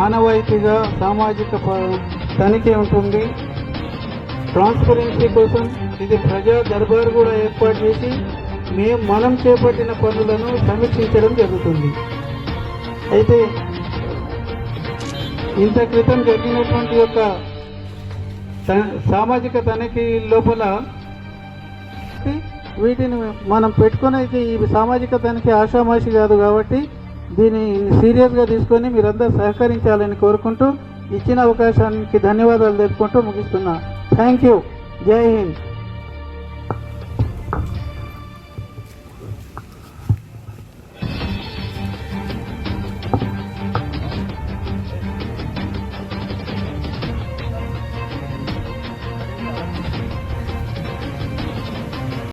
ఆనవాయితీగా సామాజిక ప- తనిఖీ ఉంటుంది. ట్రాన్స్పరెన్సీ కోసం ఇది ప్రజా దర్బార్ కూడా ఏర్పాటు చేసి మేము మనం చేపట్టిన పనులను సమీక్షించడం జరుగుతుంది. అయితే ఇంత క్రితం జరిగినటువంటి యొక్క సామాజిక తనిఖీ లోపల వీటిని మనం పెట్టుకునేది ఈ సామాజిక తనిఖీ ఆషామాషి కాదు కాబట్టి దీన్ని సీరియస్గా తీసుకొని మీరందరూ సహకరించాలని కోరుకుంటూ ఇచ్చిన అవకాశానికి ధన్యవాదాలు తెలుపుకుంటూ ముగిస్తున్నా. Thank you. జై హింద్.